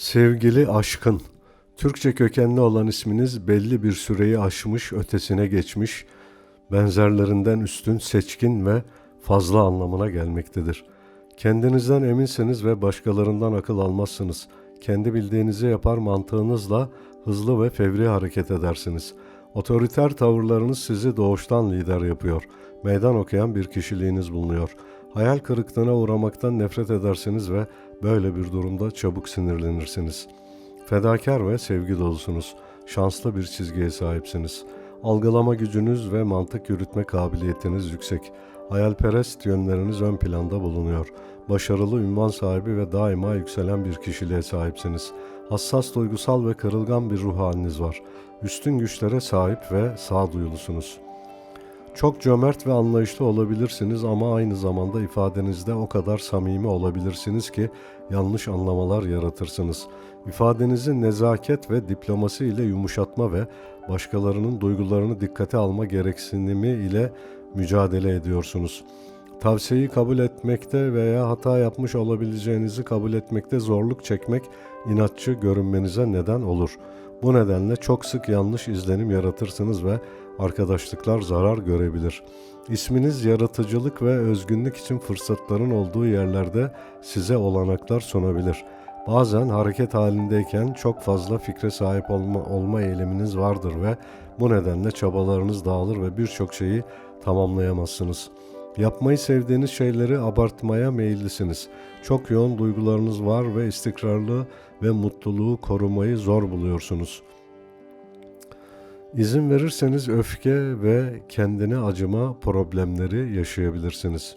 Sevgili aşkın, Türkçe kökenli olan isminiz belli bir süreyi aşmış, ötesine geçmiş, benzerlerinden üstün, seçkin ve fazla anlamına gelmektedir. Kendinizden eminsiniz ve başkalarından akıl almazsınız. Kendi bildiğinizi yapar mantığınızla hızlı ve fevri hareket edersiniz. Otoriter tavırlarınız sizi doğuştan lider yapıyor. Meydan okuyan bir kişiliğiniz bulunuyor. Hayal kırıklığına uğramaktan nefret edersiniz ve böyle bir durumda çabuk sinirlenirsiniz. Fedakar ve sevgi dolusunuz. Şanslı bir çizgiye sahipsiniz. Algılama gücünüz ve mantık yürütme kabiliyetiniz yüksek. Hayalperest yönleriniz ön planda bulunuyor. Başarılı ünvan sahibi ve daima yükselen bir kişiliğe sahipsiniz. Hassas, duygusal ve kırılgan bir ruh haliniz var. Üstün güçlere sahip ve sağduyulusunuz. Çok cömert ve anlayışlı olabilirsiniz ama aynı zamanda ifadenizde o kadar samimi olabilirsiniz ki yanlış anlamalar yaratırsınız. İfadenizi nezaket ve diplomasi ile yumuşatma ve başkalarının duygularını dikkate alma gereksinimi ile mücadele ediyorsunuz. Tavsiyeyi kabul etmekte veya hata yapmış olabileceğinizi kabul etmekte zorluk çekmek inatçı görünmenize neden olur. Bu nedenle çok sık yanlış izlenim yaratırsınız ve arkadaşlıklar zarar görebilir. İsminiz yaratıcılık ve özgünlük için fırsatların olduğu yerlerde size olanaklar sunabilir. Bazen hareket halindeyken çok fazla fikre sahip olma, olma eğiliminiz vardır ve bu nedenle çabalarınız dağılır ve birçok şeyi tamamlayamazsınız. Yapmayı sevdiğiniz şeyleri abartmaya meyillisiniz. Çok yoğun duygularınız var ve istikrarlı ve mutluluğu korumayı zor buluyorsunuz. İzin verirseniz öfke ve kendine acıma problemleri yaşayabilirsiniz.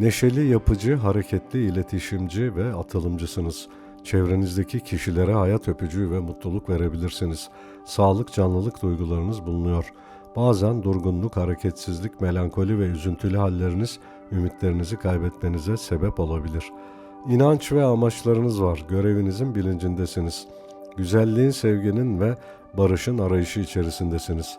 Neşeli, yapıcı, hareketli, iletişimci ve atılımcısınız. Çevrenizdeki kişilere hayat öpücüğü ve mutluluk verebilirsiniz. Sağlık, canlılık duygularınız bulunuyor. Bazen durgunluk, hareketsizlik, melankoli ve üzüntülü halleriniz ümitlerinizi kaybetmenize sebep olabilir. İnanç ve amaçlarınız var. Görevinizin bilincindesiniz. Güzelliğin, sevginin ve barışın arayışı içerisindesiniz.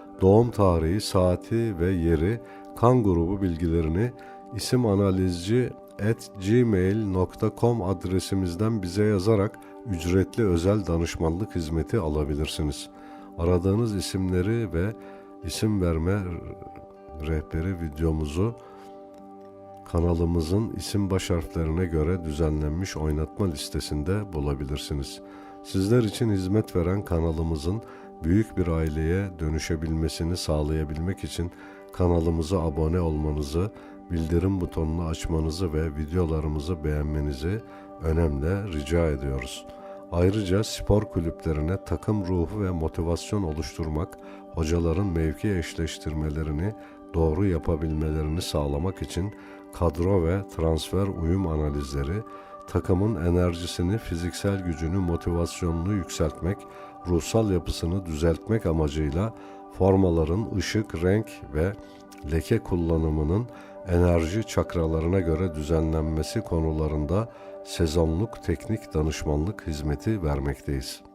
doğum tarihi, saati ve yeri, kan grubu bilgilerini isim analizci gmail.com adresimizden bize yazarak ücretli özel danışmanlık hizmeti alabilirsiniz. Aradığınız isimleri ve isim verme rehberi videomuzu kanalımızın isim baş harflerine göre düzenlenmiş oynatma listesinde bulabilirsiniz. Sizler için hizmet veren kanalımızın büyük bir aileye dönüşebilmesini sağlayabilmek için kanalımıza abone olmanızı, bildirim butonunu açmanızı ve videolarımızı beğenmenizi önemli rica ediyoruz. Ayrıca spor kulüplerine takım ruhu ve motivasyon oluşturmak, hocaların mevki eşleştirmelerini doğru yapabilmelerini sağlamak için kadro ve transfer uyum analizleri, takımın enerjisini, fiziksel gücünü, motivasyonunu yükseltmek, ruhsal yapısını düzeltmek amacıyla formaların ışık, renk ve leke kullanımının enerji çakralarına göre düzenlenmesi konularında sezonluk teknik danışmanlık hizmeti vermekteyiz.